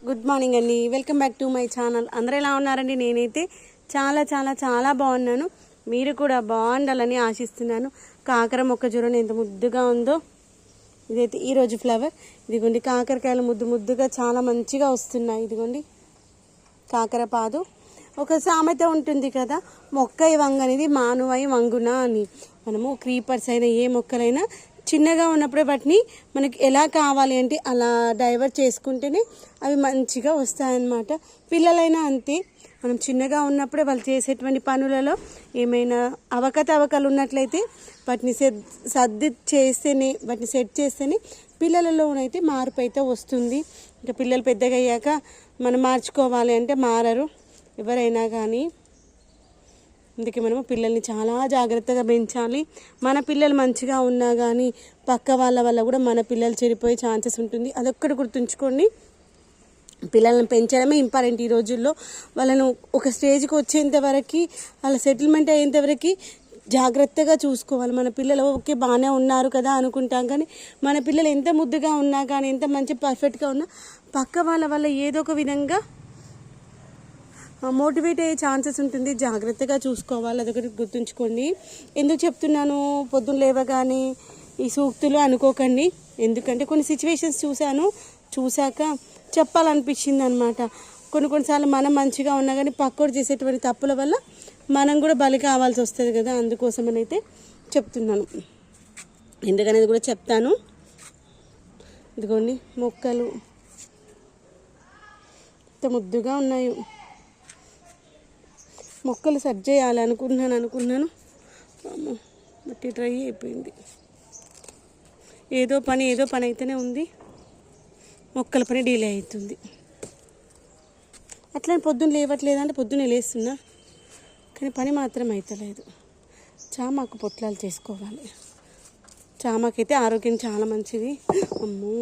Good morning అండి welcome back to my channel అందరూ ఎలా ఉన్నారండి? నేనైతే చాలా చాలా చాలా బాగున్నాను. మీరు కూడా బాగుండాలని ఆశిస్తున్నాను. కాకర మొక్క చూడండి ఎంత ముద్దుగా ఉందో. ఇదైతే ఈరోజు ఫ్లవర్ ఇదిగోండి కాకరకాయలు ముద్దు ముద్దుగా చాలా మంచిగా వస్తున్నాయి. ఇదిగోండి కాకర పాదు. ఒక సామెత ఉంటుంది కదా మొక్క వంగనిది మానువై వంగున అని. మనము క్రీపర్స్ అయినా ఏ మొక్కలైనా చిన్నగా ఉన్నప్పుడే వాటిని మనకి ఎలా కావాలి అంటే అలా డైవర్ట్ చేసుకుంటేనే అవి మంచిగా వస్తాయన్నమాట. పిల్లలైనా అంతే. మనం చిన్నగా ఉన్నప్పుడే వాళ్ళు చేసేటువంటి పనులలో ఏమైనా అవకతవకలు ఉన్నట్లయితే వాటిని సెద్ సర్ది చేస్తేనే వాటిని సెట్ చేస్తేనే పిల్లలలోనైతే మార్పు అయితే వస్తుంది. ఇంకా పిల్లలు పెద్దగా అయ్యాక మనం మార్చుకోవాలి అంటే మారరు. ఎవరైనా కానీ అందుకే మనము పిల్లల్ని చాలా జాగ్రత్తగా పెంచాలి. మన పిల్లలు మంచిగా ఉన్నా కానీ పక్క వాళ్ళ వల్ల కూడా మన పిల్లలు చెడిపోయే ఛాన్సెస్ ఉంటుంది. అదొక్కటి గుర్తుంచుకోండి. పిల్లల్ని పెంచడమే ఇంపార్టెంట్ ఈ రోజుల్లో. వాళ్ళను ఒక స్టేజ్కి వచ్చేంత వరకు వాళ్ళ సెటిల్మెంట్ అయ్యేంత వరకు జాగ్రత్తగా చూసుకోవాలి. మన పిల్లలు ఓకే బాగానే ఉన్నారు కదా అనుకుంటాం కానీ మన పిల్లలు ఎంత ముద్దుగా ఉన్నా కానీ ఎంత మంచి పర్ఫెక్ట్గా ఉన్నా పక్క వాళ్ళ వల్ల ఏదో ఒక విధంగా మోటివేట్ అయ్యే ఛాన్సెస్ ఉంటుంది. జాగ్రత్తగా చూసుకోవాలి. అదొకటి గుర్తుంచుకోండి. ఎందుకు చెప్తున్నాను? పొద్దున్న లేవగానే ఈ సూక్తులు అనుకోకండి. ఎందుకంటే కొన్ని సిచ్యువేషన్స్ చూశాను. చూశాక చెప్పాలనిపించింది అనమాట కొన్ని కొన్నిసార్లు మనం మంచిగా ఉన్నా కానీ పక్కోడు చేసేటువంటి తప్పుల వల్ల మనం కూడా బలి కావాల్సి వస్తుంది కదా. అందుకోసమని అయితే చెప్తున్నాను. ఎందుకనేది కూడా చెప్తాను. ఇదిగోండి మొక్కలు. ఇంత ముద్దుగా ఉన్నాయి. మొక్కలు సెట్ చేయాలి అనుకున్నాను మట్టి డ్రై అయిపోయింది. ఏదో పని ఏదో పని అయితేనే ఉంది. మొక్కల పని డీలే అవుతుంది. అట్లనే పొద్దున్న లేవట్లేదంటే పొద్దున్నే లేస్తున్నా. కానీ పని మాత్రం అవుతలేదు చామాకు పొట్లాలు చేసుకోవాలి. చామాకైతే ఆరోగ్యం చాలా మంచిది. అమ్మో.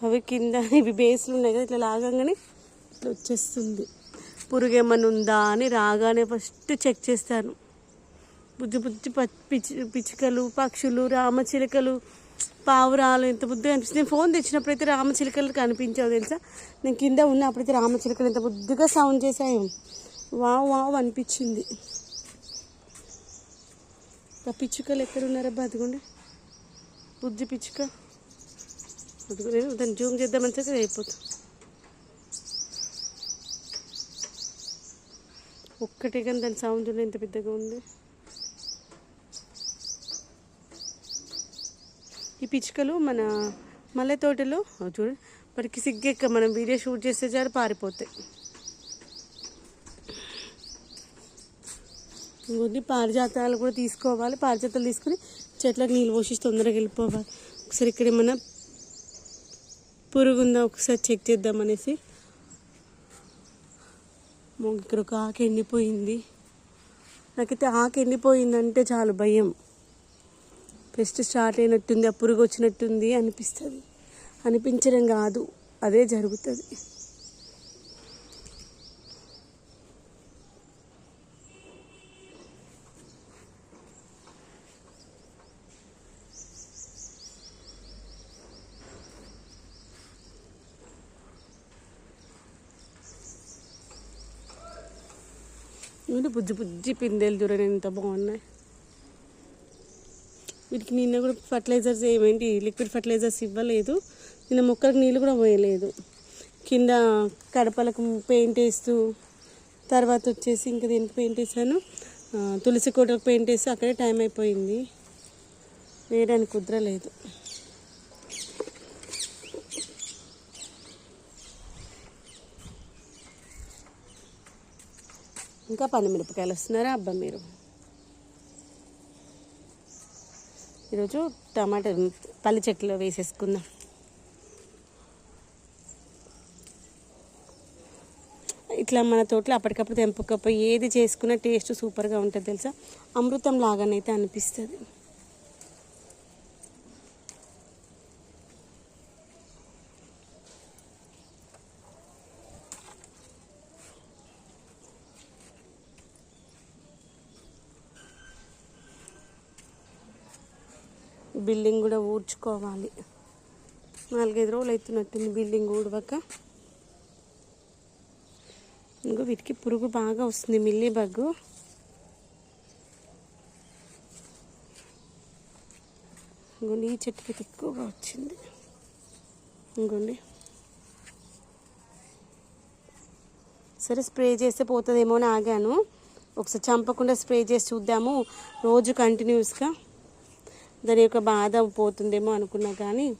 అవి కింద ఇవి బేస్లు ఉన్నాయి కదా ఇట్లా లాగంగానే ఇట్లా వచ్చేస్తుంది. పురుగు ఏమన్నా ఉందా అని రాగానే ఫస్ట్ చెక్ చేస్తాను. బుజ్జి బుజ్జి ప- పిచ్చుకలు పక్షులు రామచిలుకలు పావురాలు ఎంత బుద్ధిగా అనిపిస్తుంది. నేను ఫోన్ తెచ్చినప్పుడు అయితే రామచిలుకలు కనిపించావు తెలుసా? నేను కింద ఉన్నప్పుడైతే రామచిలుకలు ఎంత బుద్ధిగా సౌండ్ చేశాయి. వావ్ వావ్ అనిపించింది. ఆ పిచ్చుకలు ఎక్కడున్నారబ్బా అదిగోండి బుద్ధి పిచ్చుక. అదిగో నేను దాన్ని జూమ్ చేద్దామని చెప్పి అయిపోతుంది. ఒక్కటే కానీ దాని సౌండ్ ఎంత పెద్దగా ఉంది. ఈ పిచ్చుకలు మన మల్లె తోటలో ఓ చూడండి వాటికి సిగ్గెక్క మనం వీడియో షూట్ చేస్తే చాలు పారిపోతాయి. ఇంకొన్ని పారిజాతాలు కూడా తీసుకోవాలి. పారిజాతాలు తీసుకుని చెట్లకు నీళ్ళు పోసి తొందరగా వెళ్ళిపోవాలి. ఒకసారి ఇక్కడ ఏమన్నా పురుగు ఉందా? ఒకసారి చెక్ చేద్దామనేసి ఇక్కడ ఒక ఆకు ఎండిపోయింది. నాకైతే ఆకు ఎండిపోయిందంటే చాలు భయం. పెస్ట్ స్టార్ట్ అయినట్టుంది ఆ పురుగు వచ్చినట్టుంది అనిపిస్తుంది. అనిపించడం కాదు అదే జరుగుతుంది ఇవి బుజ్జి బుజ్జి పిందెలు చూడండి ఎంత బాగున్నాయి. వీటికి నిన్న కూడా ఫర్టిలైజర్స్ ఏమేంటి లిక్విడ్ ఫర్టిలైజర్స్ ఇవ్వలేదు. నిన్న మొక్కలకు నీళ్ళు కూడా పోయలేదు. కింద కడపలకు పెయింట్ వేస్తూ తర్వాత వచ్చేసి ఇంకా దీనికి పెయింట్ వేసాను తులసి కోటకు పెయింట్ వేసి అక్కడే టైం అయిపోయింది. వేయడానికి కుదరలేదు. ఇంకా పని మిరపకాయలు వస్తున్నారా? అబ్బా మీరు. ఈరోజు టమాటా పల్లి చెట్లు వేసేసుకుందాం. ఇట్లా మన తోటలో అప్పటికప్పుడు తెంపకపోయి ఏది చేసుకున్న టేస్ట్ సూపర్గా ఉంటుంది తెలుసా? అమృతం లాగానైతే అనిపిస్తుంది. బిల్డింగ్ కూడా ఊడ్చుకోవాలి. నాలుగైదు రోజులు అవుతున్నట్టుంది బిల్డింగ్ ఊడవక. ఇంకో వీటికి పురుగు బాగా వస్తుంది మిల్లీ బగ్గు. ఇంకోండి ఈ చెట్టుకి ఎక్కువగా వచ్చింది. ఇంకోండి. సరే స్ప్రే చేస్తే పోతుందేమో అని ఆగాను. ఒకసారి చంపకుండా స్ప్రే చేసి చూద్దాము. రోజు కంటిన్యూస్గా. దాని యొక్క బాధ పోతుందేమో అనుకున్నా కానీ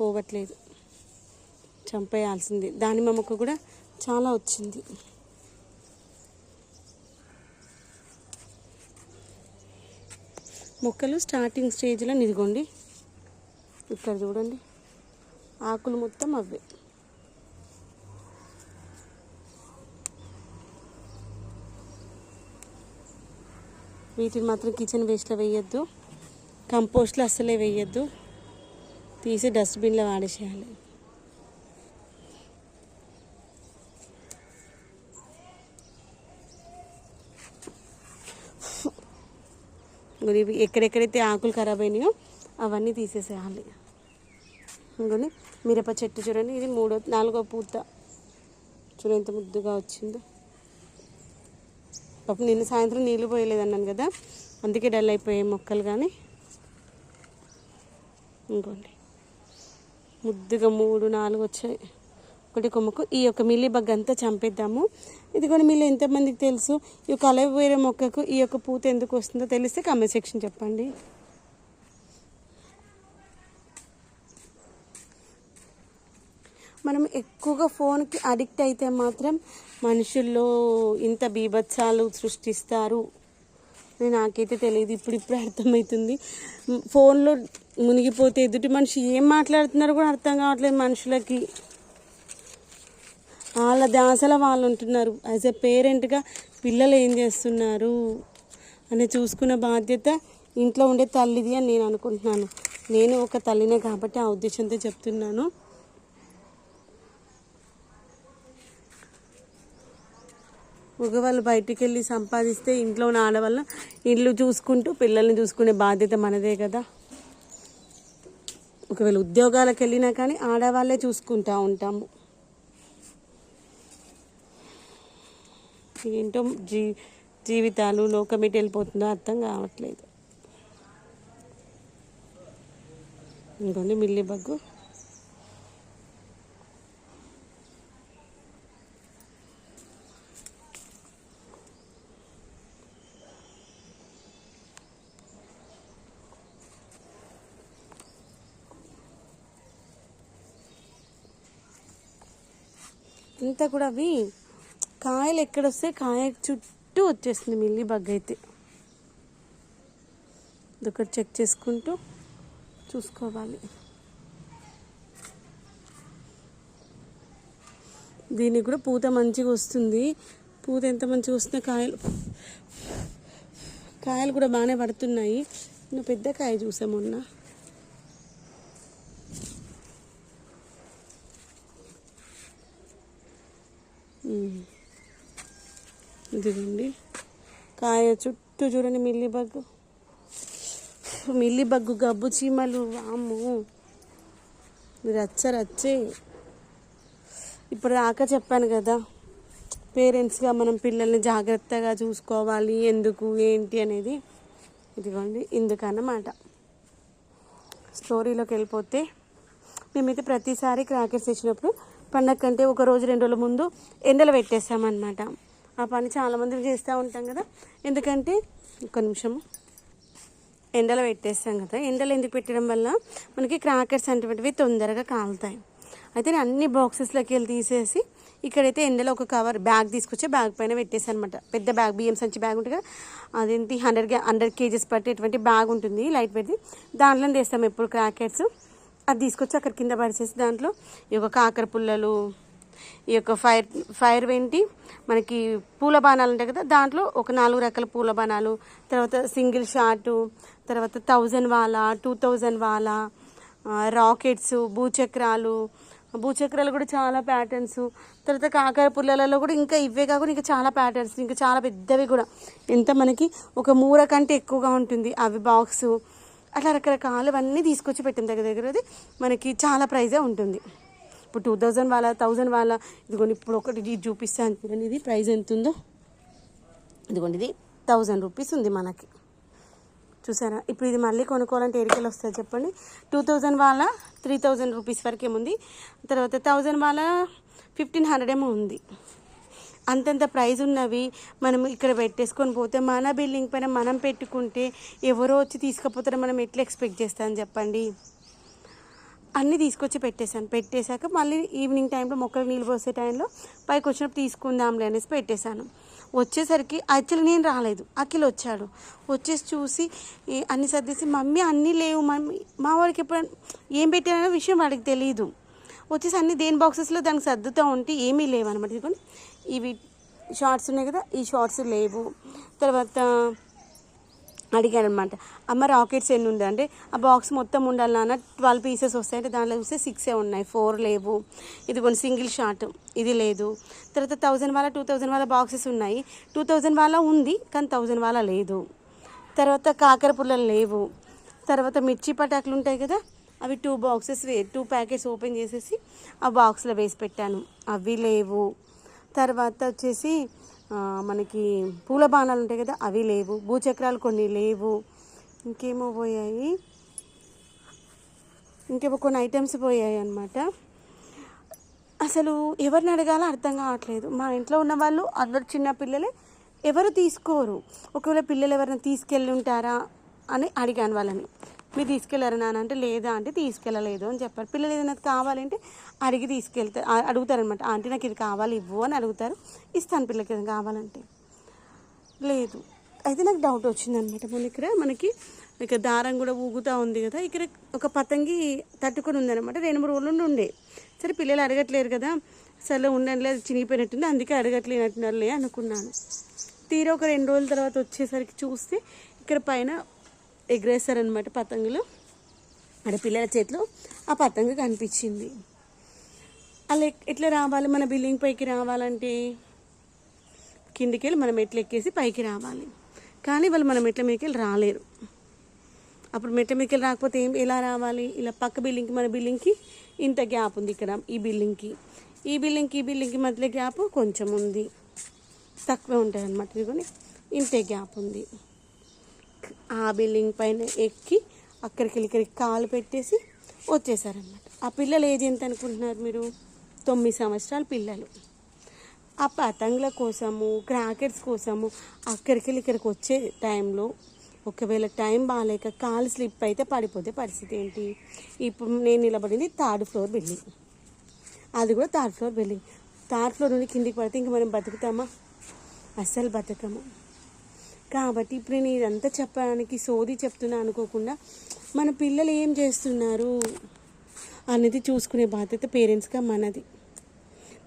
పోవట్లేదు. చంపేయాల్సింది. దానిమ్మ మొక్క కూడా చాలా వచ్చింది. మొక్కలు స్టార్టింగ్ స్టేజ్లో నిదిగోండి ఇక్కడ చూడండి. ఆకులు మొత్తం అవే. వీటిని మాత్రం కిచెన్ వేస్ట్లో వేయొద్దు. కంపోస్ట్లో అస్సలే వేయద్దు. తీసి డస్ట్బిన్లో వాడేసేయాలి. ఇవి ఎక్కడెక్కడైతే ఆకులు ఖరాబ్ అయినాయో అవన్నీ తీసేసేయాలి. ఇంకొని మిరప చెట్టు చూడండి ఇది మూడో నాలుగో పూత. చూడండి ఎంత ముద్దుగా వచ్చిందో. పాపం నిన్న సాయంత్రం నీళ్ళు పోయలేదన్నాను కదా అందుకే డల్ అయిపోయాయి మొక్కలు కానీ. ఇంకోండి. ముద్దుగా మూడు నాలుగు వచ్చాయి. ఒకటి కొమ్మకు. ఈ యొక్క మిల్లీ బగ్ అంతా చంపేద్దాము. ఇది కూడా మీలో ఎంతమందికి తెలుసు? ఈ యొక్క అలవేరే మొక్కకు ఈ యొక్క పూత ఎందుకు వస్తుందో తెలిస్తే కామెంట్ సెక్షన్ చెప్పండి. మనం ఎక్కువగా ఫోన్కి అడిక్ట్ అయితే మాత్రం మనుషుల్లో ఇంత బీభత్సాలు సృష్టిస్తారు. నాకైతే తెలియదు ఇప్పుడు ఇప్పుడు అర్థమవుతుంది ఫోన్లో మునిగిపోతే ఎదుటి మనిషి ఏం మాట్లాడుతున్నారో కూడా అర్థం కావట్లేదు మనుషులకి. వాళ్ళ దాసల వాళ్ళు ఉంటున్నారు. యాజ్ ఎ పేరెంట్గా పిల్లలు ఏం చేస్తున్నారు అని చూసుకునే బాధ్యత ఇంట్లో ఉండే తల్లిది అని నేను అనుకుంటున్నాను. నేను ఒక తల్లినే కాబట్టి ఆ ఉద్దేశంతో చెప్తున్నాను. మగవాళ్ళు బయటికి వెళ్ళి సంపాదిస్తే ఇంట్లో ఉన్న ఆడవాళ్ళ ఇల్లు చూసుకుంటూ పిల్లల్ని చూసుకునే బాధ్యత మనదే కదా. ఒకవేళ ఉద్యోగాలకు వెళ్ళినా కానీ ఆడవాళ్ళే చూసుకుంటూ ఉంటాము. ఏంటో జీ జీవితాలు లోకమిటి వెళ్ళిపోతుందో అర్థం కావట్లేదు. ఇంకోండి మిల్లి బగ్గు. అంతా కూడా అవి కాయలు ఎక్కడొస్తే కాయ చుట్టూ వచ్చేస్తుంది మిల్లీ బగ్ అయితే. ఇదొకటి చెక్ చేసుకుంటూ చూసుకోవాలి. దీనికి కూడా పూత మంచిగా వస్తుంది. పూత ఎంత మంచిగా వస్తుందో కాయలు కాయలు కూడా బాగానే పడుతున్నాయి. నువ్వు పెద్ద కాయ చూసాం మొన్న. ఇదిగోండి కాయ చుట్టూ చూడండి మిల్లి బగ్గు. మిల్లి బగ్గు గబ్బు చీమలు వాము రచ్చ రచ్చే. ఇప్పుడు దాకా చెప్పాను కదా పేరెంట్స్గా మనం పిల్లల్ని జాగ్రత్తగా చూసుకోవాలి ఎందుకు ఏంటి అనేది. ఇదిగోండి ఇందుకన్నమాట. స్టోరీలోకి వెళ్ళిపోతే మేమైతే ప్రతిసారి క్రాకర్స్ ఇచ్చినప్పుడు పండగ కంటే ఒక రోజు రెండు రోజుల ముందు ఎండలు పెట్టేస్తామన్నమాట. ఆ పని చాలామంది చేస్తూ ఉంటాం కదా. ఎందుకంటే ఒక నిమిషము. ఎండలో పెట్టేస్తాం కదా. ఎండలో ఎందుకు పెట్టడం వల్ల మనకి క్రాకర్స్ అనేటువంటివి తొందరగా కాలుతాయి. అయితే నేను అన్ని బాక్సెస్లోకి వెళ్ళి తీసేసి ఇక్కడైతే ఎండలో ఒక కవర్ బ్యాగ్ తీసుకొచ్చి బ్యాగ్ పైన పెట్టేసాను అనమాట పెద్ద బ్యాగ్ బియ్యం సంచి బ్యాగ్ ఉంటుంది కదా. అదేంటి హండ్రెడ్ హండ్రెడ్ కేజీస్ పట్టేటువంటి బ్యాగ్ ఉంటుంది లైట్ పెట్టి. దాంట్లో తీస్తాం ఎప్పుడు క్రాకెట్స్ అది తీసుకొచ్చి అక్కడ కింద పడిచేసి దాంట్లో ఈ యొక్క కాకర పుల్లలు ఈ యొక్క ఫైర్ ఫైర్ వెంటి మనకి పూల బాణాలు ఉంటాయి కదా దాంట్లో ఒక నాలుగు రకాల పూల బాణాలు తర్వాత సింగిల్ షాటు తర్వాత థౌజండ్ వాలా టూ థౌజండ్ వాలా రాకెట్స్ భూచక్రాలు భూచక్రాలు కూడా చాలా ప్యాటర్న్స్ తర్వాత కాకర పుల్లలలో కూడా ఇంకా ఇవే కాకుండా ఇంకా చాలా ప్యాటర్న్స్ ఇంకా చాలా పెద్దవి కూడా. ఎంత మనకి ఒక మూర కంటే ఎక్కువగా ఉంటుంది అవి బాక్స్ అట్లా రకరకాలవన్నీ తీసుకొచ్చి పెట్టిన దగ్గర దగ్గర మనకి చాలా ప్రైజే ఉంటుంది. ఇప్పుడు టూ థౌజండ్ వాళ్ళ థౌజండ్ వాళ్ళ. ఇదిగోండి ఇప్పుడు ఒకటి ఇది చూపిస్తాను ఇది ప్రైస్ ఎంత ఉందో? ఇదిగోండి ఇది థౌజండ్ రూపీస్ ఉంది మనకి. చూసారా? ఇప్పుడు ఇది మళ్ళీ కొనుక్కోవాలంటే ఎరికలు వస్తుంది చెప్పండి. టూ థౌజండ్ వాళ్ళ త్రీ థౌజండ్ రూపీస్ వరకు ఏముంది? తర్వాత థౌజండ్ వాళ్ళ ఫిఫ్టీన్ హండ్రెడ్ ఏమో ఉంది. అంతంత ప్రైజ్ ఉన్నవి మనం ఇక్కడ పెట్టేసుకొని పోతే మన బిల్డింగ్ పైన మనం పెట్టుకుంటే ఎవరో వచ్చి తీసుకుపోతారో మనం ఎట్లా ఎక్స్పెక్ట్ చేస్తామని చెప్పండి? అన్నీ తీసుకొచ్చి పెట్టేశాను. పెట్టేశాక మళ్ళీ ఈవినింగ్ టైంలో మొక్కలు నీళ్ళు పోసే టైంలో పైకి వచ్చినప్పుడు తీసుకుందాంలే అనేసి పెట్టేశాను. వచ్చేసరికి యాక్చువల్లీ నేను రాలేదు. అఖిల్ వచ్చాడు. వచ్చేసి చూసి అన్ని సర్దేసి మమ్మీ అన్నీ లేవు మమ్మీ మా వాడికి ఎప్పుడు ఏం పెట్టాననే విషయం వాడికి తెలియదు వచ్చేసి అన్ని దేని బాక్సెస్లో దానికి సర్దుతూ ఉంటే ఏమీ లేవు అనమాట ఇదిగోండి ఇవి షార్ట్స్ ఉన్నాయి కదా ఈ షార్ట్స్ లేవు. తర్వాత అడిగాను అనమాట అమ్మ రాకెట్స్ ఎన్ని ఉంది అంటే ఆ బాక్స్ మొత్తం ఉండాలి నాన్న ట్వెల్వ్ పీసెస్ వస్తాయి అంటే దాంట్లో చూస్తే సిక్సే ఉన్నాయి ఫోర్ లేవు. ఇది కొన్ని సింగిల్ షార్ట్ ఇది లేదు. తర్వాత థౌజండ్ వాళ్ళ టూ థౌజండ్ వాళ్ళ బాక్సెస్ ఉన్నాయి. టూ థౌజండ్ వాళ్ళ ఉంది కానీ థౌజండ్ వాళ్ళ లేదు. తర్వాత కాకర పుల్లలు లేవు. తర్వాత మిర్చి పటాకులు ఉంటాయి కదా అవి టూ బాక్సెస్ వే టూ ప్యాకెట్స్ ఓపెన్ చేసేసి ఆ బాక్స్లో వేసి పెట్టాను. అవి లేవు. తర్వాత వచ్చేసి మనకి పూల బాణాలు ఉంటాయి కదా అవి లేవు. భూచక్రాలు కొన్ని లేవు. ఇంకేమో పోయాయి. ఇంకేమో కొన్ని ఐటమ్స్ పోయాయి అనమాట అసలు ఎవరిని అడగాలో అర్థం కావట్లేదు. మా ఇంట్లో ఉన్న వాళ్ళు అందరు చిన్న పిల్లలే ఎవరు తీసుకోరు. ఒకవేళ పిల్లలు ఎవరైనా తీసుకెళ్ళి ఉంటారా అని అడిగాను వాళ్ళని. మీరు తీసుకెళ్ళారా నాన్న? అంటే లేదా అంటే తీసుకెళ్ళలేదు అని చెప్పారు. పిల్లలు ఏదైనా కావాలంటే అడిగి తీసుకెళ్తారు అడుగుతారనమాట ఆంటీ నాకు ఇది కావాలి ఇవ్వు అని అడుగుతారు. ఇస్తాను పిల్లలకి ఏదైనా కావాలంటే. లేదు. అయితే నాకు డౌట్ వచ్చిందనమాట మన ఇక్కడ మనకి ఇక దారం కూడా ఊగుతూ ఉంది కదా. ఇక్కడ ఒక పతంగి తట్టుకొని ఉందనమాట రెండు మూడు రోజుల నుండి ఉండే. సరే పిల్లలు అడగట్లేరు కదా. సరే ఉండండి అది చినిగిపోయినట్టుంది. అందుకే అడగట్లేనట్టున్నారులే అనుకున్నాను. తీరా ఒక రెండు రోజుల తర్వాత వచ్చేసరికి చూస్తే ఇక్కడ పైన ఎగరేస్తారనమాట పతంగులు. ఆడ పిల్లల చేతిలో ఆ పతంగ కనిపించింది. అలా ఎక్- ఎట్లా రావాలి? మన బిల్డింగ్ పైకి రావాలంటే కిందికి వెళ్ళి మనం మెట్లు ఎక్కేసి పైకి రావాలి. కానీ వాళ్ళు మన మెట్ల మీదకి వెళ్ళి రాలేరు. అప్పుడు మెట్ల మీదకి వెళ్ళి రాకపోతే ఏం ఎలా రావాలి? ఇలా పక్క బిల్డింగ్కి మన బిల్డింగ్కి ఇంత గ్యాప్ ఉంది ఇక్కడ ఈ బిల్డింగ్కి. ఈ బిల్డింగ్కి ఈ బిల్డింగ్కి మధ్యలో గ్యాప్ కొంచెం ఉంది. తక్కువే ఉంటుంది అనమాట ఇదిగోని ఇంతే గ్యాప్ ఉంది. ఆ బిల్డింగ్ పైన ఎక్కి అక్కడికి వెళ్ళి ఇక్కడికి కాలు పెట్టేసి వచ్చేసారనమాట ఆ పిల్లలు ఏజ్ ఎంత అనుకుంటున్నారు మీరు? తొమ్మిది సంవత్సరాల పిల్లలు. ఆ పతంగుల కోసము క్రాకెట్స్ కోసము అక్కడికి వెళ్ళి ఇక్కడికి వచ్చే టైంలో ఒకవేళ టైం బాగాలేక కాలు స్లిప్ అయితే పడిపోతే పరిస్థితి ఏంటి? ఇప్పుడు నేను నిలబడింది థర్డ్ ఫ్లోర్ బిల్డింగ్. అది కూడా third floor building. Third floor నుండి కిందికి పడితే ఇంక మనం బతుకుతామా? అస్సలు బతకము. కాబట్టి ఇప్పుడు నేను ఇదంతా చెప్పడానికి సోది చెప్తున్నా అనుకోకుండా మన పిల్లలు ఏం చేస్తున్నారు అనేది చూసుకునే బాధ్యత పేరెంట్స్గా మనది.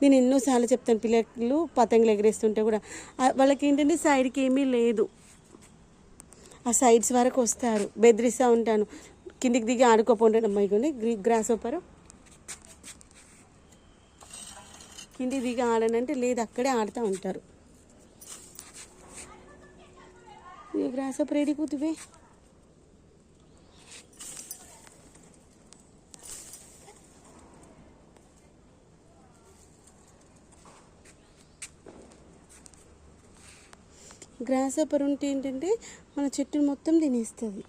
నేను ఎన్నోసార్లు చెప్తాను పిల్లలు పతంగులు ఎగరేస్తుంటే కూడా. వాళ్ళకి ఏంటంటే సైడ్కి ఏమీ లేదు. ఆ సైడ్స్ వరకు వస్తారు. బెదిరిస్తూ ఉంటాను. కిందికి దిగి ఆడుకోపోండి. అమ్మాయి కొన్ని గ్రాస్ ఓపర్ కిందికి దిగి ఆడనంటే లేదు అక్కడే ఆడుతూ ఉంటారు. ये ग्रास पर रेडी कुतबे గ్రాస్ హోపర్ ఉంటే ఏంటంటే మన చెట్టుని మొత్తం తినేస్తుంది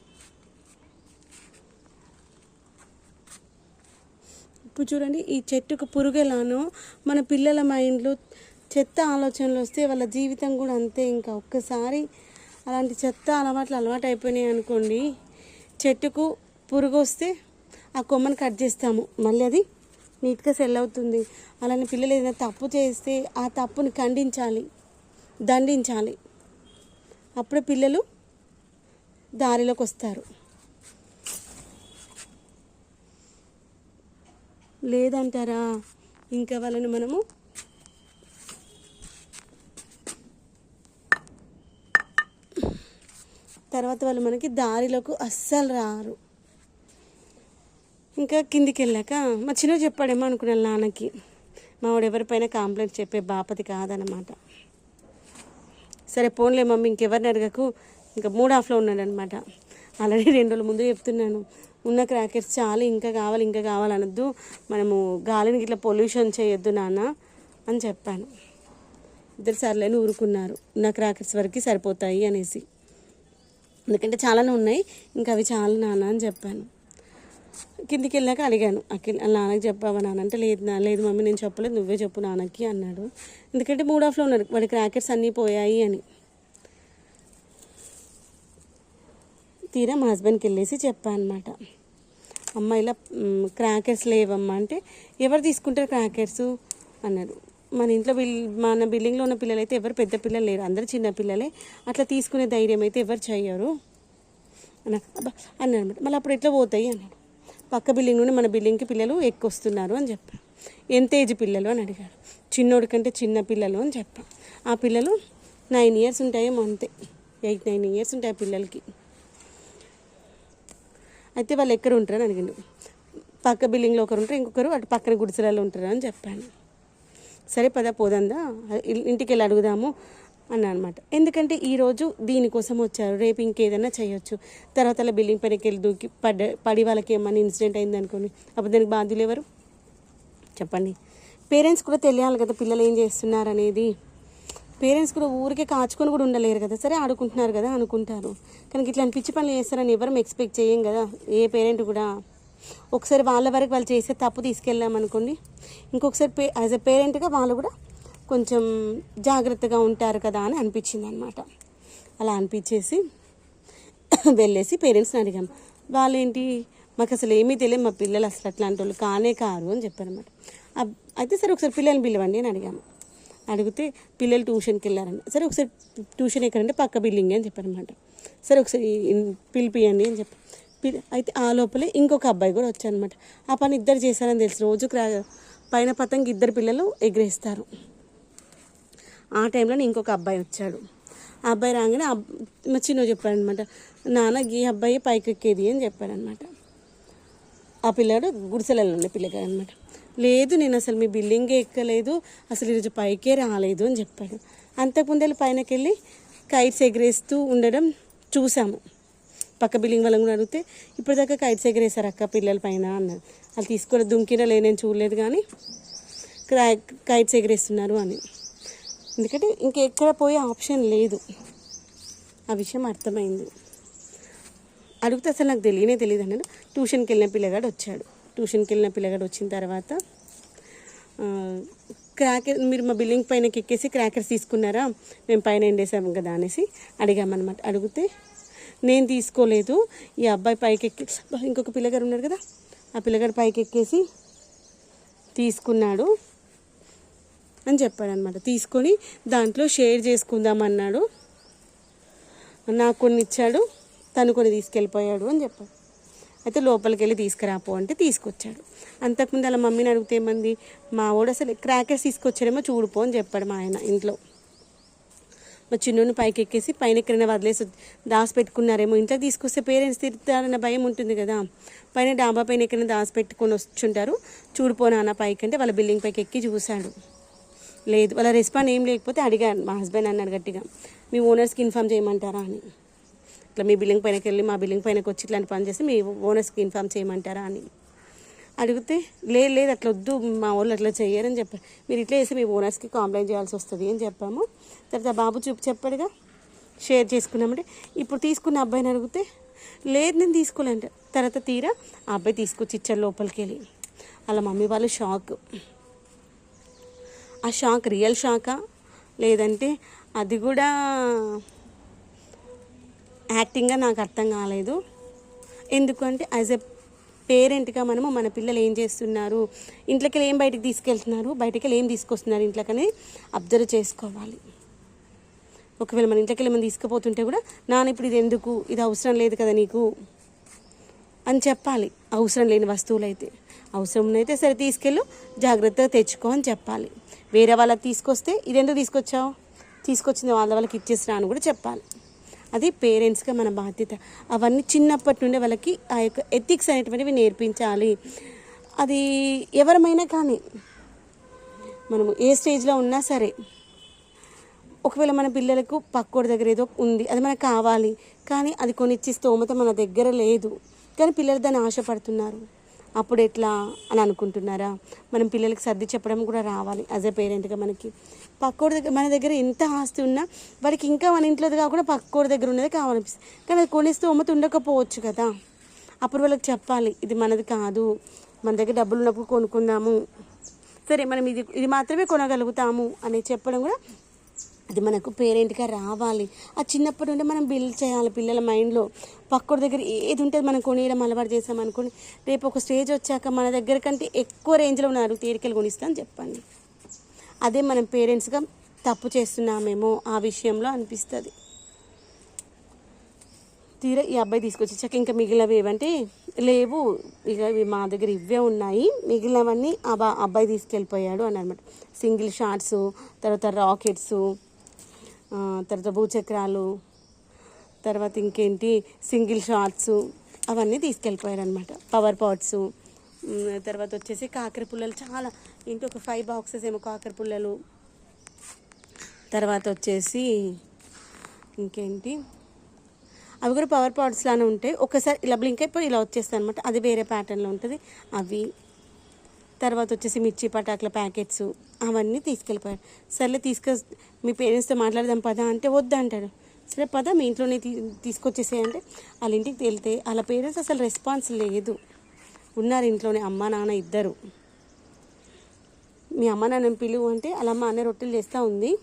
ఇప్పుడు చూడండి ఈ చెట్టుకు పురుగు ఎలానో మన పిల్లల మైండ్లో చెత్త ఆలోచనలు వస్తే వాళ్ళ జీవితం కూడా అంతే ఇంకా ఒక్కసారి అలాంటి చెత్త అలవాట్లు అలవాటు అయిపోయినాయి అనుకోండి చెట్టుకు పురుగు వస్తే ఆ కొమ్మను కట్ చేస్తాము. మళ్ళీ అది నీట్గా సెల్ అవుతుంది. అలానే పిల్లలు ఏదైనా తప్పు చేస్తే ఆ తప్పుని ఖండించాలి దండించాలి. అప్పుడే పిల్లలు దారిలోకి వస్తారు. లేదంటారా? ఇంకా వాళ్ళని మనము తర్వాత వాళ్ళు మనకి దారిలోకి అస్సలు రారు. ఇంకా కిందికి వెళ్ళాక మా చిన్న చెప్పాడేమో అనుకున్నాను నాన్నకి. మా వాడు ఎవరిపైన కాంప్లైంట్ చెప్పే బాపతి కాదనమాట సరే పోన్లే మమ్మీ ఇంకెవరిని అడగకు. ఇంకా మూడ్ ఆఫ్లో ఉన్నాడనమాట ఆల్రెడీ రెండు రోజుల ముందు చెప్తున్నాను. ఉన్న క్రాకెట్స్ చాలు ఇంకా కావాలి ఇంకా కావాలనొద్దు మనము గాలిని ఇట్లా పొల్యూషన్ చేయొద్దు నాన్న అని చెప్పాను. ఇద్దరు సర్లేని ఊరుకున్నారు. ఉన్న క్రాకెట్స్ వరకు సరిపోతాయి అనేసి. ఎందుకంటే చాలానే ఉన్నాయి. ఇంకా అవి చాలా నాన్న అని చెప్పాను. కిందికి వెళ్ళాక అడిగాను అఖిల్ నాన్నకి చెప్పావా నాన్న? అంటే లేదు నా లేదు మమ్మీ నేను చెప్పలేదు నువ్వే చెప్పు నాన్నకి అన్నాడు. ఎందుకంటే మూడ్ ఆఫ్లో ఉన్నారు. వాడి క్రాకెట్స్ అన్నీ పోయాయి అని. తీరా మా హస్బెండ్కి వెళ్ళేసి చెప్పాను అనమాట అమ్మ ఇలా మ్, లేవమ్మా అంటే ఎవరు తీసుకుంటారు క్రాకెట్స్? అన్నారు మన ఇంట్లో బిల్ మన బిల్డింగ్లో ఉన్న పిల్లలు అయితే ఎవరు పెద్ద పిల్లలు లేరు. అందరు చిన్న పిల్లలే. అట్లా తీసుకునే ధైర్యం అయితే ఎవరు చేయరు. అన్న అన్నమాట అన్నాడు మళ్ళీ అప్పుడు ఎట్లా పోతాయి అన్నాడు పక్క బిల్డింగ్ నుండి మన బిల్డింగ్కి పిల్లలు ఎక్కువ వస్తున్నారు అని చెప్పాను ఎంత ఏజ్ పిల్లలు అని అడిగాడు. చిన్నోడి కంటే చిన్న పిల్లలు అని చెప్పాను ఆ పిల్లలు నైన్ ఇయర్స్ ఉంటాయేమో అంతే. ఎయిట్ నైన్ ఇయర్స్ ఉంటాయి ఆ పిల్లలకి. అయితే వాళ్ళు ఎక్కడ ఉంటారని అడిగిండు. పక్క బిల్డింగ్లో ఒకరు ఉంటారు ఇంకొకరు అటు పక్కన గుడిసెలలో ఉంటారు అని చెప్పాను. సరే పద పోదందా? ఇంటికి వెళ్ళి అడుగుదాము అన్నమాట అనమాట ఎందుకంటే ఈరోజు దీనికోసం వచ్చారు. రేపు ఇంకేదైనా చేయొచ్చు. తర్వాత అలా బిల్డింగ్ పైనకి వెళ్ళి దూకి పడ్డ పడి వాళ్ళకి ఏమన్నా ఇన్సిడెంట్ అయింది అనుకోండి అప్పుడు దానికి బాధ్యులు ఎవరు? చెప్పండి. పేరెంట్స్ కూడా తెలియాలి కదా పిల్లలు ఏం చేస్తున్నారు అనేది. పేరెంట్స్ కూడా ఊరికే కాచుకొని కూడా ఉండలేరు కదా. సరే ఆడుకుంటున్నారు కదా అనుకుంటారు. కానీ ఇట్లాంటి పిచ్చి పనులు చేస్తారని ఎవరు ఎక్స్పెక్ట్ చేయం కదా. ఏ పేరెంట్ కూడా ఒకసారి వాళ్ళ వరకు వాళ్ళు చేసే తప్పు తీసుకెళ్ళామనుకోండి ఇంకొకసారి పే యాజ్ ఎ పేరెంట్గా వాళ్ళు కూడా కొంచెం జాగ్రత్తగా ఉంటారు కదా అని అనిపించింది అనమాట అలా అనిపించేసి వెళ్ళేసి పేరెంట్స్ని అడిగాం. వాళ్ళు ఏంటి మాకు అసలు ఏమీ తెలియదు మా పిల్లలు అసలు అట్లాంటి వాళ్ళు కానే కారు అని చెప్పారనమాట. అయితే సరే ఒకసారి పిల్లల్ని పిలవండి అని అడిగాము. అడిగితే పిల్లలు ట్యూషన్కి వెళ్ళారండి సరే ఒకసారి ట్యూషన్ ఎక్కడంటే పక్క బిల్డింగ్ అని చెప్పారనమాట. సరే ఒకసారి పిలిపియండి అని చెప్పి అయితే ఆ లోపలే ఇంకొక అబ్బాయి కూడా వచ్చారనమాట ఆ పని ఇద్దరు చేశారని తెలుసు. రోజు క్రా పైన పతంగి ఇద్దరు పిల్లలు ఎగరేస్తారు. ఆ టైంలో ఇంకొక అబ్బాయి వచ్చాడు. ఆ అబ్బాయి రాగానే ఆ మా చిన్న చెప్పాడనమాట నాన్న ఈ అబ్బాయి పైకి ఎక్కేది అని చెప్పాడనమాట ఆ పిల్లాడు గుడిసెలలో ఉండే పిల్లగాడు అనమాట లేదు నేను అసలు మీ బిల్డింగే ఎక్కలేదు. అసలు ఈరోజు పైకే రాలేదు అని చెప్పాడు. అంతకుముందు వెళ్ళి పైనకెళ్ళి కైట్స్ ఎగరేస్తూ ఉండడం చూసాము. పక్క బిల్డింగ్ వాళ్ళని కూడా అడిగితే ఇప్పటిదాకా కైట్స్ ఎగరేసారు అక్క పిల్లల పైన అన్నారు. వాళ్ళు తీసుకొని దుంకినా లేనేం చూడలేదు కానీ క్రై కైట్స్ ఎగరేస్తున్నారు అని. ఎందుకంటే ఇంకెక్కడ పోయే ఆప్షన్ లేదు. ఆ విషయం అర్థమైంది. అడిగితే అసలు నాకు తెలియనే తెలియదు అన్నాడు. ట్యూషన్కి వెళ్ళిన పిల్లగాడు వచ్చాడు. ట్యూషన్కి వెళ్ళిన పిల్లగాడు వచ్చిన తర్వాత క్రాకర్ మీరు మా బిల్డింగ్ పైనకి ఎక్కేసి క్రాకర్స్ తీసుకున్నారా? మేము పైన ఎండేసాము కదా అనేసి అడిగామన్నమాట. అడిగితే నేను తీసుకోలేదు. ఈ అబ్బాయి పైకి ఎక్కి ఇంకొక పిల్లగారు ఉన్నాడు కదా. ఆ పిల్లగాడు పైకి ఎక్కేసి తీసుకున్నాడు అని చెప్పాడనమాట. తీసుకొని దాంట్లో షేర్ చేసుకుందాం అన్నాడు నాకు కొన్ని ఇచ్చాడు తను కొన్ని తీసుకెళ్ళిపోయాడు అని చెప్పాడు. అయితే లోపలికి వెళ్ళి తీసుకురాపో అంటే తీసుకొచ్చాడు. అంతకుముందు అలా మమ్మీని అడిగితే ఏమంది మా వాడు అసలు క్రాకర్స్ తీసుకొచ్చాడేమో చూడుపో అని చెప్పాడు మా ఆయన ఇంట్లో. మా చిన్నోని పైకి ఎక్కేసి పైన ఎక్కడైనా వదిలేసి దాచిపెట్టుకున్నారేమో. ఇంట్లో తీసుకొస్తే పేరెంట్స్ తిరుగుతారన్న భయం ఉంటుంది కదా. పైన డాబా పైన ఎక్కడైనా దాచిపెట్టుకొని వచ్చుంటారు చూడిపోనా పైకి అంటే వాళ్ళ బిల్డింగ్ పైకి ఎక్కి చూశాడు. లేదు వాళ్ళ రెస్పాండ్ ఏం లేకపోతే అడిగాను మా హస్బెండ్ అన్నాడు గట్టిగా మీ ఓనర్స్కి ఇన్ఫామ్ చేయమంటారా? అని. ఇట్లా మీ బిల్డింగ్ పైనకి వెళ్ళి మా బిల్డింగ్ పైనకి వచ్చి ఇట్లాంటి పని చేస్తే మీ ఓనర్స్కి ఇన్ఫామ్ చేయమంటారా? అని. అడిగితే లేదు లేదు అట్లా వద్దు మా వాళ్ళు అట్లా చేయరని చెప్పారు. మీరు ఇట్లా చేసి మీ ఓనర్స్కి కంప్లైంట్ చేయాల్సి వస్తుంది అని చెప్పాము. తర్వాత బాబు చూపు చెప్పాడుగా షేర్ చేసుకున్నామంటే ఇప్పుడు తీసుకున్న అబ్బాయిని అడిగితే లేదు నేను తీసుకోలేంట తర్వాత తీరా ఆ అబ్బాయి తీసుకొచ్చి ఇచ్చారు లోపలికి వెళ్ళి. వాళ్ళ మమ్మీ వాళ్ళు షాక్. ఆ షాక్ రియల్ షాకా? లేదంటే అది కూడా యాక్టింగ్గా నాకు అర్థం కాలేదు. ఎందుకంటే యాజ్ ఎ పేరెంట్గా మనము మన పిల్లలు ఏం చేస్తున్నారు? ఇంట్లోకి వెళ్ళి ఏం బయటకు తీసుకెళ్తున్నారు? బయటకి వెళ్ళి ఏం తీసుకొస్తున్నారు? ఇంట్లోకని అబ్జర్వ్ చేసుకోవాలి. ఒకవేళ మన ఇంట్లోకి వెళ్ళి మనం తీసుకుపోతుంటే కూడా నాన్న ఇప్పుడు ఇది ఎందుకు? ఇది అవసరం లేదు కదా నీకు. అని చెప్పాలి. అవసరం లేని వస్తువులు అయితే అవసరం అయితే సరే తీసుకెళ్ళు జాగ్రత్తగా తెచ్చుకో అని చెప్పాలి. వేరే వాళ్ళకి తీసుకొస్తే ఇదెందుకు తీసుకొచ్చావు? తీసుకొచ్చింది వాళ్ళ వాళ్ళకి ఇచ్చేసిరా అని కూడా చెప్పాలి. అది పేరెంట్స్గా మన బాధ్యత. అవన్నీ చిన్నప్పటి నుండి వాళ్ళకి ఆ యొక్క ఎథిక్స్ అనేటువంటివి నేర్పించాలి. అది ఎవరమైనా కానీ మనము ఏ స్టేజ్లో ఉన్నా సరే ఒకవేళ మన పిల్లలకు పక్కోడి దగ్గర ఏదో ఉంది అది మనకు కావాలి కానీ అది కొనిచ్చి స్తోమత మన దగ్గర లేదు కానీ పిల్లలు దాన్ని ఆశపడుతున్నారు. అప్పుడు ఎట్లా అని అనుకుంటున్నారా? మనం పిల్లలకి సర్ది చెప్పడం కూడా రావాలి యాజ్ ఎ పేరెంట్గా మనకి. పక్కోడి దగ్గర మన దగ్గర ఎంత ఆస్తి ఉన్నా వాళ్ళకి ఇంకా మన ఇంట్లోది కాకుండా పక్కోడి దగ్గర ఉన్నది కావాలనిపిస్తుంది. కానీ అది కొనిస్తే ఉమ్మతి ఉండకపోవచ్చు కదా. అప్పుడు వాళ్ళకి చెప్పాలి ఇది మనది కాదు మన దగ్గర డబ్బులు ఉన్నప్పుడు కొనుక్కుందాము. సరే మనం ఇది ఇది మాత్రమే కొనగలుగుతాము అని చెప్పడం కూడా అది మనకు పేరెంట్గా రావాలి. ఆ చిన్నప్పటి నుండి మనం బిల్డ్ చేయాలి పిల్లల మైండ్లో. పక్కడి దగ్గర ఏది ఉంటుంది మనం కొనియడం అలవాటు చేసాం అనుకోండి రేపు ఒక స్టేజ్ వచ్చాక మన దగ్గర కంటే ఎక్కువ రేంజ్లో ఉన్నారు తీరికలు కొనిస్తాను చెప్పండి. అదే మనం పేరెంట్స్గా తప్పు చేస్తున్నామేమో ఆ విషయంలో అనిపిస్తుంది. తీరా ఈ అబ్బాయి తీసుకొచ్చి చక్క ఇంకా మిగిలినవి ఏవంటే లేవు. ఇక ఇవి మా దగ్గర ఇవే ఉన్నాయి. మిగిలినవన్నీ ఆ అబ్బాయి తీసుకెళ్ళిపోయాడు అని అనమాట సింగిల్ షార్ట్స్ తర్వాత రాకెట్స్ తర్వాత భూచక్రాలు తర్వాత ఇంకేంటి సింగిల్ షార్ట్స్ అవన్నీ తీసుకెళ్ళిపోయారు అనమాట పవర్ పాట్స్ తర్వాత వచ్చేసి కాకర పుల్లలు చాలా ఇంటి ఒక ఫైవ్ బాక్సెస్ ఏమో కాకర పుల్లలు. తర్వాత వచ్చేసి ఇంకేంటి అవి కూడా పవర్ పాట్స్ లానే ఉంటాయి. ఒకసారి ఇలా బ్లింక్ అయిపోయి ఇలా వచ్చేస్తాయి అనమాట అది వేరే ప్యాటర్న్లో ఉంటుంది. అవి తర్వాత వచ్చేసి మిర్చి పటాకుల ప్యాకెట్స్ అవన్నీ తీసుకెళ్ళిపోయారు. సర్లే తీసుక మీ పేరెంట్స్తో మాట్లాడదాం పదా అంటే వద్దు సరే పద మీ ఇంట్లోనే తీ తీసుకొచ్చేసేయంటే వాళ్ళ ఇంటికి వెళ్తే వాళ్ళ పేరెంట్స్ అసలు రెస్పాన్స్ లేదు. ఉన్నారు ఇంట్లోనే అమ్మ నాన్న ఇద్దరు. మీ అమ్మ నాన్న పిలువు అంటే వాళ్ళ అమ్మ అన్న రొట్టెలు చేస్తూ ఉంది.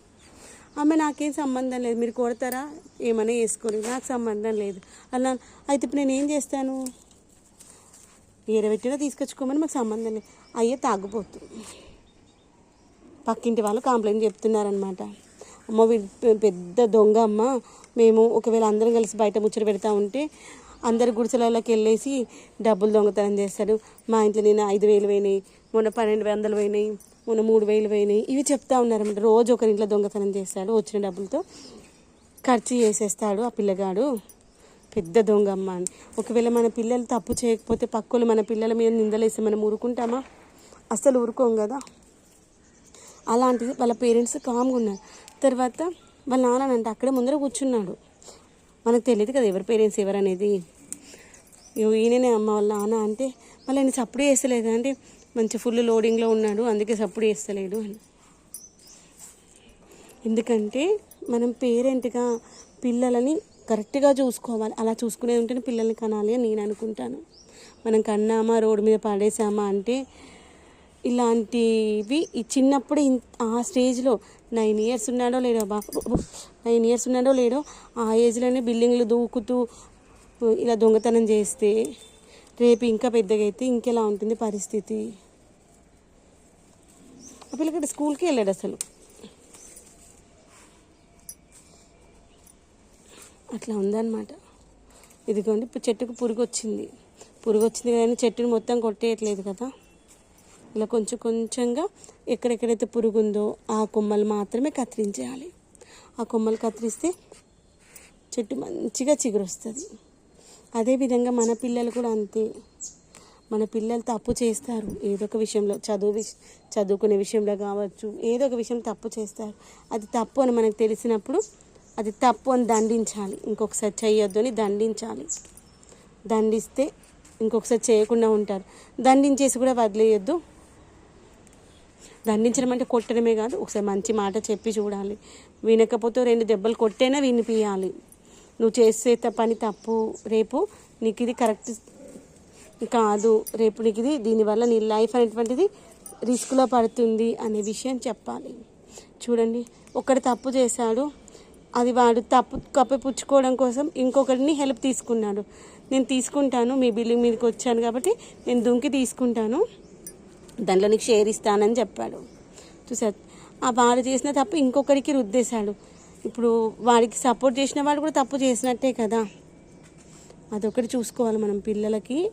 ఆమె నాకేం సంబంధం లేదు. మీరు కొడతారా? ఏమైనా వేసుకొని నాకు సంబంధం లేదు. అలా అయితే ఇప్పుడు నేను ఏం చేస్తాను? ఏరబెట్టినా తీసుకొచ్చుకోమని మాకు సంబంధం లేదు. అయ్యే తాగుపోతు పక్కింటి వాళ్ళు కంప్లైంట్ చెప్తున్నారనమాట అమ్మ వీడు పెద్ద దొంగ అమ్మ. మేము ఒకవేళ అందరం కలిసి బయట ముచ్చట పెడతా ఉంటే అందరు గుడిసెలలోకి వెళ్ళేసి డబ్బులు దొంగతనం చేస్తాడు. మా ఇంట్లో నేను ఐదు వేలు పోయినాయి మొన్న పన్నెండు వందలు పోయినాయి మొన్న మూడు వేలు పోయినాయి. ఇవి చెప్తా ఉన్నారన్నమాట. రోజు ఒకరి ఇంట్లో దొంగతనం చేస్తాడు వచ్చిన డబ్బులతో ఖర్చు చేసేస్తాడు ఆ పిల్లగాడు. పెద్ద దొంగ అమ్మ అని. ఒకవేళ మన పిల్లలు తప్పు చేయకపోతే పక్కలు మన పిల్లల మీద నిందలేసి మనం ఊరుకుంటామా? అస్సలు ఊరుకోం కదా? అలాంటిది వాళ్ళ పేరెంట్స్ కామ్గా ఉన్నారు. తర్వాత వాళ్ళ నాన్న అంటే అక్కడే ముందర కూర్చున్నాడు. మనకు తెలియదు కదా ఎవరి పేరెంట్స్ ఎవరనేది ఈయననే అమ్మ వాళ్ళ నాన్న అంటే మళ్ళీ ఆయన సప్పుడు చేస్తలేదు అంటే మంచి ఫుల్ లోడింగ్లో ఉన్నాడు అందుకే సప్పుడు చేస్తలేడు అని. ఎందుకంటే మనం పేరెంట్గా పిల్లలని కరెక్ట్గా చూసుకోవాలి. అలా చూసుకునేది ఉంటేనే పిల్లల్ని కనాలి అని నేను అనుకుంటాను. మనం కన్నామా రోడ్డు మీద పడేసామా అంటే ఇలాంటివి ఈ చిన్నప్పుడు ఇన్- ఆ స్టేజ్లో నైన్ ఇయర్స్ ఉన్నాడో లేడో బాబు నైన్ ఇయర్స్ ఉన్నాడో లేడో ఆ ఏజ్లోనే బిల్డింగ్లు దూకుతూ ఇలా దొంగతనం చేస్తే రేపు ఇంకా పెద్దగా అయితే ఇంకెలా ఉంటుంది పరిస్థితి? ఆ పిల్లగడ్డ స్కూల్కి వెళ్ళాడు అసలు. అట్లా ఉందన్నమాట. ఇదిగోండి ఇప్పుడు చెట్టుకు పురుగు వచ్చింది పురుగు వచ్చింది కానీ చెట్టుని మొత్తం కొట్టేయట్లేదు కదా. ఇలా కొంచెం కొంచెంగా ఎక్కడెక్కడైతే పురుగు ఉందో ఆ కొమ్మలు మాత్రమే కత్తిరించేయాలి. ఆ కొమ్మలు కత్తిరిస్తే చెట్టు మంచిగా చిగురొస్తుంది. అదేవిధంగా మన పిల్లలు కూడా అంతే. మన పిల్లలు తప్పు చేస్తారు. ఏదో ఒక విషయంలో చదువు విష చదువుకునే విషయంలో కావచ్చు ఏదో ఒక విషయం తప్పు చేస్తారు. అది తప్పు అని మనకు తెలిసినప్పుడు అది తప్పు అని దండించాలి. ఇంకొకసారి చేయొద్దు అని దండించాలి. దండిస్తే ఇంకొకసారి చేయకుండా ఉంటారు. దండించేసి కూడా వదిలేయొద్దు. దండించడం అంటే కొట్టడమే కాదు ఒకసారి మంచి మాట చెప్పి చూడాలి. వినకపోతే రెండు దెబ్బలు కొట్టైనా వినిపించాలి నువ్వు చేసే పని తప్పు రేపు నీకు ఇది కరెక్ట్ కాదు రేపు నీకు ఇది దీనివల్ల నీ లైఫ్ అనేటువంటిది రిస్క్లో పడుతుంది అనే విషయం చెప్పాలి. చూడండి ఒకటి తప్పు చేశాడు అది వాడు తప్పు కప్పిపుచ్చుకోవడం కోసం ఇంకొకరిని హెల్ప్ తీసుకున్నాడు. నేను తీసుకుంటాను మీ బిల్డింగ్ మీదకి వచ్చాను కాబట్టి నేను దుంకి తీసుకుంటాను. దాంట్లో నీకు షేర్ ఇస్తానని చెప్పాడు. చూసారు? ఆ వాడు చేసిన తప్పు ఇంకొకరికి రుద్దేశాడు. ఇప్పుడు వాడికి సపోర్ట్ చేసిన వాడు కూడా తప్పు చేసినట్టే కదా. అదొకటి చూసుకోవాలి మనం పిల్లలకి.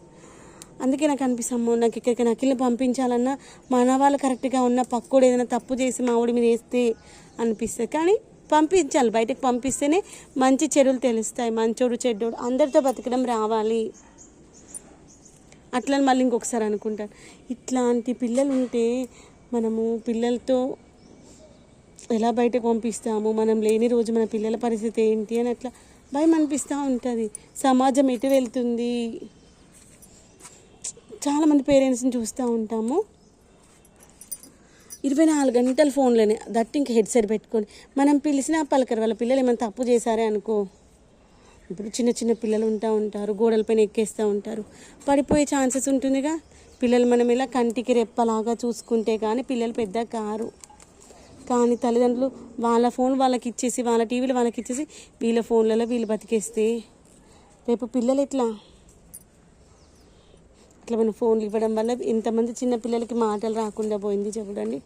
అందుకే నాకు అనిపిస్తాము నాకు ఇక్కడికి నకిల్ని పంపించాలన్నా మన వాళ్ళు కరెక్ట్గా ఉన్న పక్కోడు ఏదైనా తప్పు చేసి మా ఊడి మీద వేస్తే అనిపిస్తుంది. కానీ పంపించాలి బయటకు పంపిస్తేనే మంచి చెడులు తెలుస్తాయి మంచోడు చెడ్డోడు. అందరితో బతకడం రావాలి. అట్లని మళ్ళీ ఇంకొకసారి అనుకుంటాను ఇట్లాంటి పిల్లలు ఉంటే మనము పిల్లలతో ఎలా బయటకు పంపిస్తాము? మనం లేని రోజు మన పిల్లల పరిస్థితి ఏంటి అని అట్లా భయం అనిపిస్తూ ఉంటుంది. సమాజం ఎటు వెళ్తుంది? చాలామంది పేరెంట్స్ని చూస్తూ ఉంటాము. ఇరవై నాలుగు గంటలు ఫోన్లోనే. దట్ ఇంక హెడ్సెట్ పెట్టుకొని. మనం పిలిచినా పలకరు. వాళ్ళ పిల్లలు ఏమైనా తప్పు చేశారే అనుకో. ఇప్పుడు చిన్న చిన్న పిల్లలు ఉంటా ఉంటారు. గోడలపైన ఎక్కేస్తూ ఉంటారు. పడిపోయే ఛాన్సెస్ ఉంటుందిగా. పిల్లలు మనం ఇలా కంటికి రెప్పలాగా చూసుకుంటే కానీ పిల్లలు పెద్ద కారు. కానీ తల్లిదండ్రులు వాళ్ళ ఫోన్ వాళ్ళకి ఇచ్చేసి వాళ్ళ టీవీలు వాళ్ళకి ఇచ్చేసి వీళ్ళ ఫోన్లలో వీళ్ళు బతికేస్తే. రేపు పిల్లలు ఎట్లా? అట్లా మనం ఫోన్లు ఇవ్వడం వల్ల ఇంతమంది చిన్న పిల్లలకి మాటలు రాకుండా పోయింది చూడండి.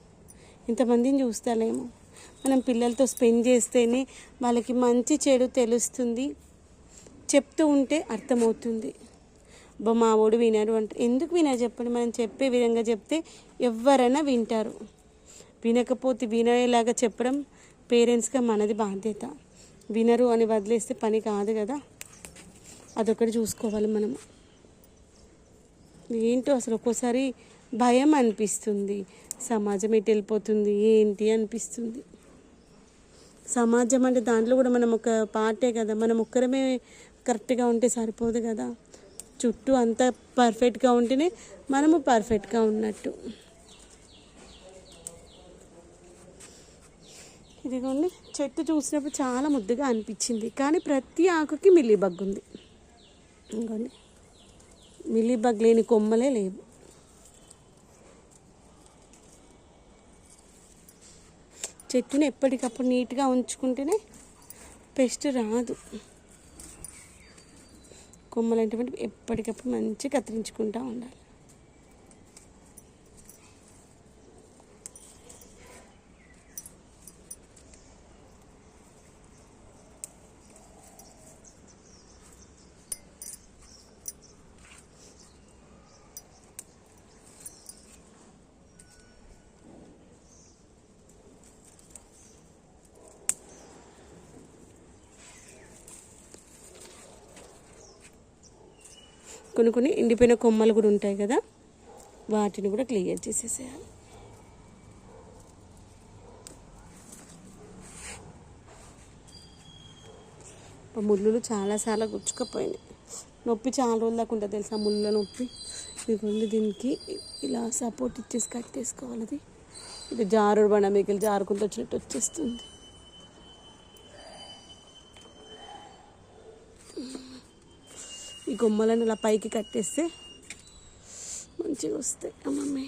ఇంతమందిని చూస్తలేమో. మనం పిల్లలతో స్పెండ్ చేస్తేనే వాళ్ళకి మంచి చెడు తెలుస్తుంది. చెప్తూ ఉంటే అర్థమవుతుంది. అబ్బా మా వాడు వినరు అంటే. ఎందుకు వినరు చెప్పండి. మనం చెప్పే విధంగా చెప్తే ఎవరైనా వింటారు. వినకపోతే వినయేలాగా చెప్పడం పేరెంట్స్గా మనది బాధ్యత. వినరు అని వదిలేస్తే పని కాదు కదా. అదొకటి చూసుకోవాలి మనము ఏంటో అసలు ఒక్కోసారి భయం అనిపిస్తుంది. సమాజం ఎటు వెళ్ళిపోతుంది ఏంటి అనిపిస్తుంది. సమాజం అంటే దాంట్లో కూడా మనం ఒక పార్టే కదా మనం ఒక్కరమే కరెక్ట్గా ఉంటే సరిపోదు కదా. చుట్టూ అంతా పర్ఫెక్ట్గా ఉంటేనే మనము పర్ఫెక్ట్గా ఉన్నట్టు. ఇదిగోండి చెట్టు చూసినప్పుడు చాలా ముద్దుగా అనిపించింది కానీ ప్రతి ఆకుకి మిల్లీబగ్ ఉంది. ఇంకోండి మిల్లీబగ్ లేని కొమ్మలే లేవు. చెట్టుని ఎప్పటికప్పుడు నీట్గా ఉంచుకుంటేనే పెస్ట్ రాదు. కొమ్మలు అంటే ఎప్పటికప్పుడు మంచిగా కత్తిరించుకుంటూ ఉండాలి. కొన్ని కొన్ని ఎండిపోయిన కొమ్మలు కూడా ఉంటాయి కదా వాటిని కూడా క్లియర్ చేసేసేయాలి. ముళ్ళు చాలాసార్లు గుచ్చుకపోయినాయి. నొప్పి చాలా రోజులు దాకా ఉంటుంది తెలుసా ముళ్ళ నొప్పి? ఇదిగోండి దీనికి ఇలా సపోర్ట్ ఇచ్చేసి కట్టేసుకోవాలి అది. ఇది జారుడు బండ మీకు జారుకుంటూ వచ్చినట్టు వచ్చేస్తుంది. ఈ కొమ్మలను ఇలా పైకి కట్టేస్తే మంచిగా వస్తాయి. అమ్మమ్మ.